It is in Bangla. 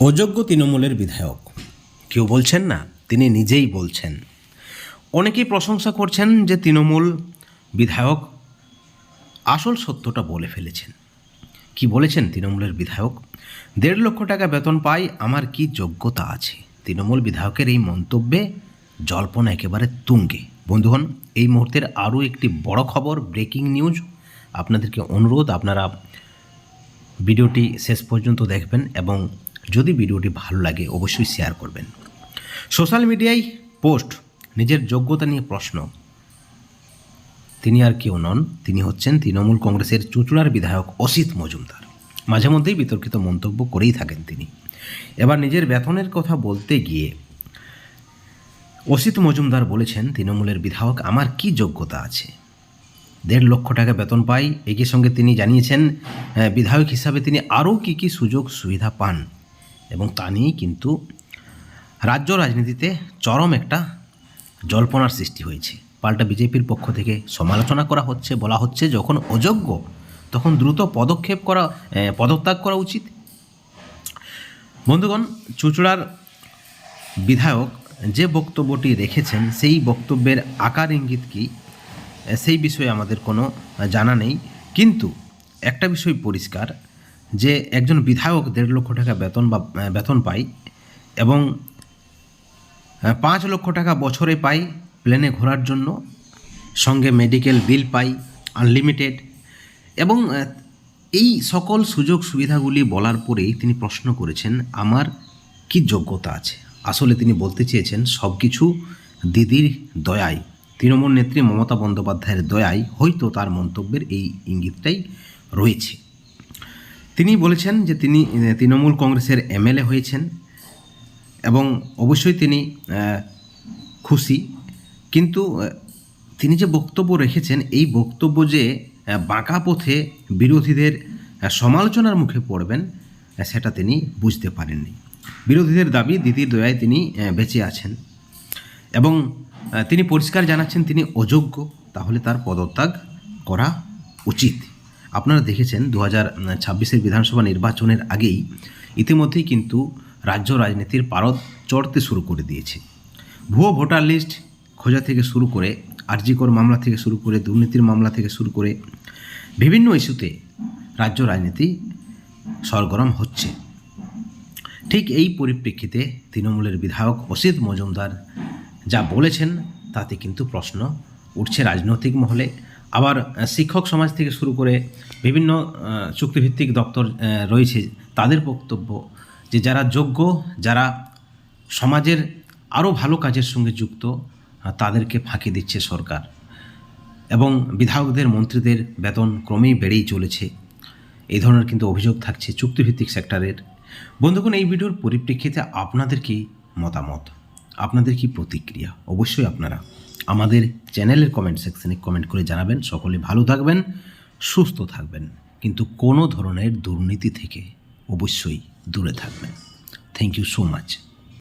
অযোগ্য তৃণমূলের বিধায়ক। কেউ বলছেন না, তিনি নিজেই বলছেন। অনেকেই প্রশংসা করছেন যে তৃণমূল বিধায়ক আসল সত্যটা বলে ফেলেছেন। কি বলেছেন তৃণমূলের বিধায়ক? দেড় লক্ষ টাকা বেতন পাই, আমার কি যোগ্যতা আছে? তৃণমূল বিধায়কের এই মন্তব্যে জল্পনা একেবারে তুঙ্গে। বন্ধুগণ, এই মুহূর্তের আরও একটি বড় খবর, ব্রেকিং নিউজ। আপনাদেরকে অনুরোধ, আপনারা ভিডিওটি শেষ পর্যন্ত দেখবেন এবং যদি ভিডিওটি ভালো লাগে অবশ্যই শেয়ার করবেন। সোশ্যাল মিডিয়ায় পোস্ট নিজের যোগ্যতা নিয়ে প্রশ্ন। তিনি আর কেউ নন তিনি হচ্ছেন তৃণমূল কংগ্রেসের চুঁচুড়ার বিধায়ক অসিত মজুমদার। মাঝে মধ্যেই বিতর্কিত মন্তব্য করেই থাকেন তিনি। এবার নিজের বেতনের কথা বলতে গিয়ে অসিত মজুমদার বলেছেন তৃণমূলের বিধায়ক আমার কি যোগ্যতা আছে? দেড় লক্ষ টাকা বেতন পাই একই সঙ্গে তিনি জানিয়েছেন আহ, বিধায়ক হিসাবে তিনি আরও কী কী সুযোগ সুবিধা পান। এবং তা নিয়েই কিন্তু রাজ্য রাজনীতিতে চরম একটা জল্পনার সৃষ্টি হয়েছে। পাল্টা বিজেপির পক্ষ থেকে সমালোচনা করা হচ্ছে, বলা হচ্ছে যখন অযোগ্য, তখন দ্রুত পদক্ষেপ করা পদত্যাগ করা উচিত। বন্ধুগণ, চুচড়ার বিধায়ক যে বক্তব্যটি রেখেছেন, সেই বক্তব্যের আকার ইঙ্গিত কি? সেই বিষয়ে আমাদের কোনো জানা নেই। কিন্তু একটা বিষয় পরিষ্কার যে একজন বিধায়ক দেড় লক্ষ টাকা বেতন বা বেতন পায় এবং পাঁচ লক্ষ টাকা বছরে পাই প্লেনে ঘোরার জন্য, সঙ্গে মেডিকেল বিল পাই আনলিমিটেড এবং এই সকল সুযোগ সুবিধাগুলি বলার পরেই তিনি প্রশ্ন করেছেন, আমার কি যোগ্যতা আছে? আসলে তিনি বলতে চেয়েছেন সব কিছু দিদির দয়ায় তৃণমূল নেত্রী মমতা বন্দ্যোপাধ্যায়ের দয়ায় হয়তো তার মন্তব্যের এই ইঙ্গিতটাই রয়েছে। তিনি বলেছেন যে তিনি তৃণমূল কংগ্রেসের এমএলএ হয়েছেন এবং অবশ্যই তিনি খুশি। কিন্তু তিনি যে বক্তব্য রেখেছেন, এই বক্তব্য যে বাঁকা পথে বিরোধীদের সমালোচনার মুখে পড়বেন সেটা তিনি বুঝতে পারেননি। বিরোধীদের দাবি দিদির দয়ায় তিনি বেঁচে আছেন। এবং তিনি পরিষ্কার জানাচ্ছেন তিনি অযোগ্য, তাহলে তার পদত্যাগ করা উচিত। আপনারা দেখেছেন দু হাজার ছাব্বিশের বিধানসভা নির্বাচনের আগেই ইতিমধ্যেই কিন্তু রাজ্য রাজনীতির পারদ চড়তে শুরু করে দিয়েছে। ভুয়ো ভোটার লিস্ট খোঁজা থেকে শুরু করে, আরজিকর মামলা থেকে শুরু করে, দুর্নীতির মামলা থেকে শুরু করে বিভিন্ন ইস্যুতে রাজ্য রাজনীতি সরগরম হচ্ছে। ঠিক এই পরিপ্রেক্ষিতে তৃণমূলের বিধায়ক অসিত মজুমদার যা বলেছেন তাতে কিন্তু প্রশ্ন উঠছে রাজনৈতিক মহলে। আবার শিক্ষক সমাজ থেকে শুরু করে বিভিন্ন চুক্তিভিত্তিক দপ্তর রয়েছে। তাদের বক্তব্য যে যারা যোগ্য, যারা সমাজের আরও ভালো কাজের সঙ্গে যুক্ত তাদেরকে ফাঁকি দিচ্ছে সরকার। এবং বিধায়কদের, মন্ত্রীদের বেতন ক্রমেই বেড়েই চলেছে। এই ধরনের কিন্তু অভিযোগ থাকছে চুক্তিভিত্তিক সেক্টরের। বন্ধুগণ, এই ভিডিওর পরিপ্রেক্ষিতে আপনাদের কি মতামত? আপনাদের কি প্রতিক্রিয়া? অবশ্যই আপনারা আমাদের চ্যানেলের কমেন্ট সেকশনে কমেন্ট করে জানাবেন। সকলে ভালো থাকবেন, সুস্থ থাকবেন। কিন্তু কোনো ধরনের দুর্নীতি থেকে অবশ্যই দূরে থাকবেন। Thank you so much